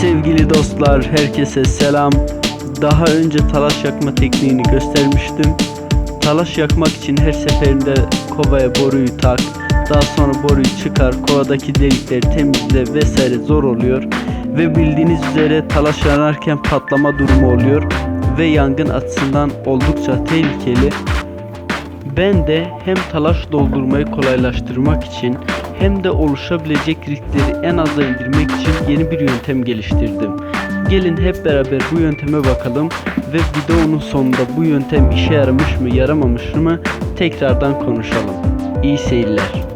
Sevgili dostlar, herkese selam. Daha önce talaş yakma tekniğini göstermiştim. Talaş yakmak için her seferinde kovaya boruyu tak, daha sonra boruyu çıkar, kovadaki delikleri temizle vesaire zor oluyor. Ve bildiğiniz üzere talaş yanarken patlama durumu oluyor ve yangın açısından oldukça tehlikeli. Ben de hem talaş doldurmayı kolaylaştırmak için hem de oluşabilecek riskleri en aza indirmek için yeni bir yöntem geliştirdim. Gelin hep beraber bu yönteme bakalım ve videonun sonunda bu yöntem işe yaramış mı yaramamış mı tekrardan konuşalım. İyi seyirler.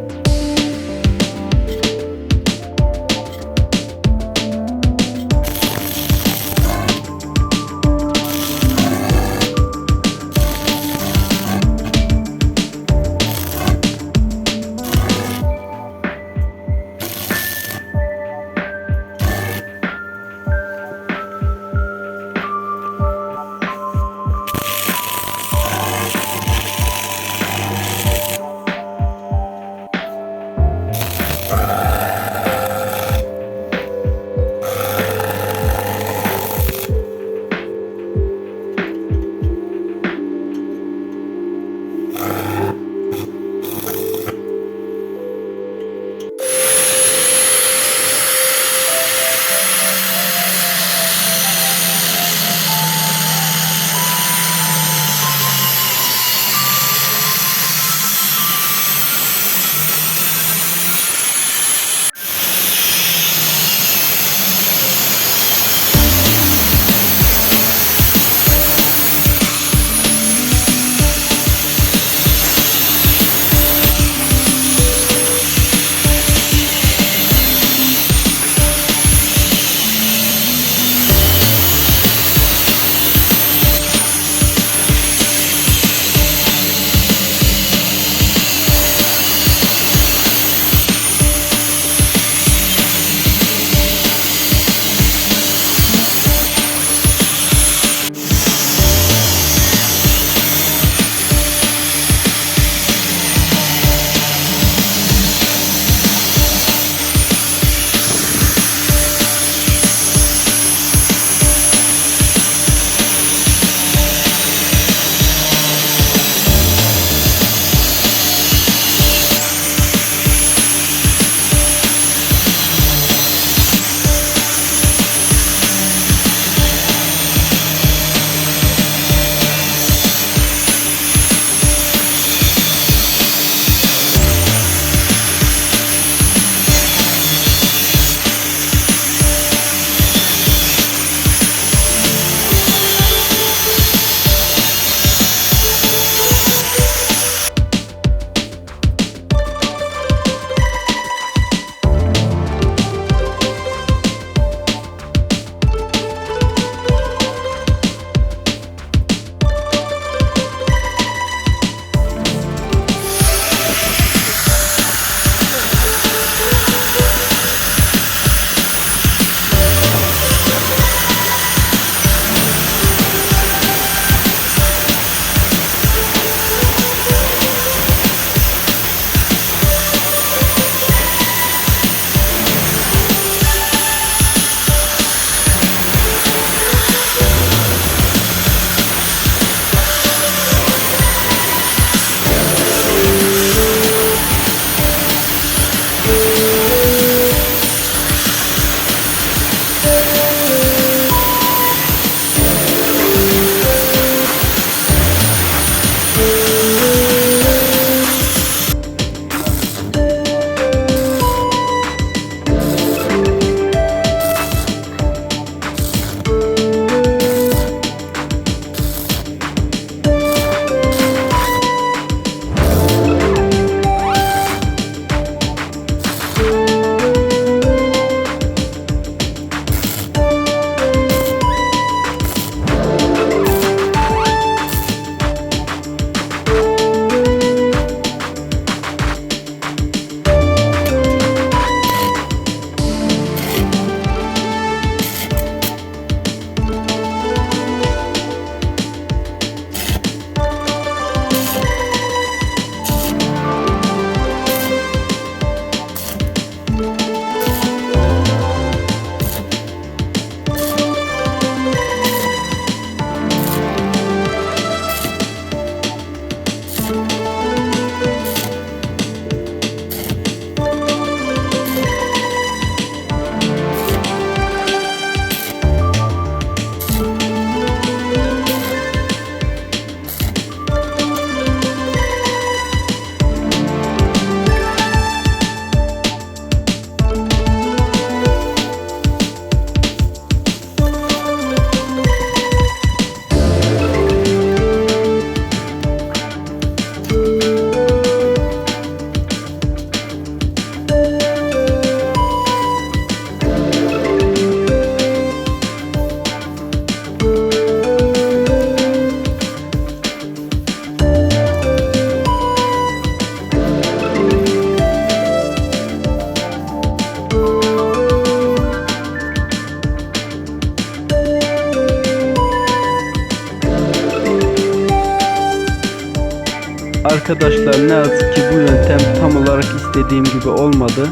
Arkadaşlar ne yazık ki bu yöntem tam olarak istediğim gibi olmadı.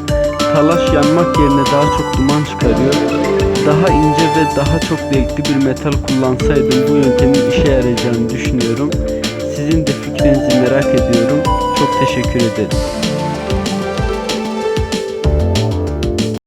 Talaş yanmak yerine daha çok duman çıkarıyor. Daha ince ve daha çok delikli bir metal kullansaydım bu yöntemin işe yarayacağını düşünüyorum. Sizin de fikrinizi merak ediyorum. Çok teşekkür ederim.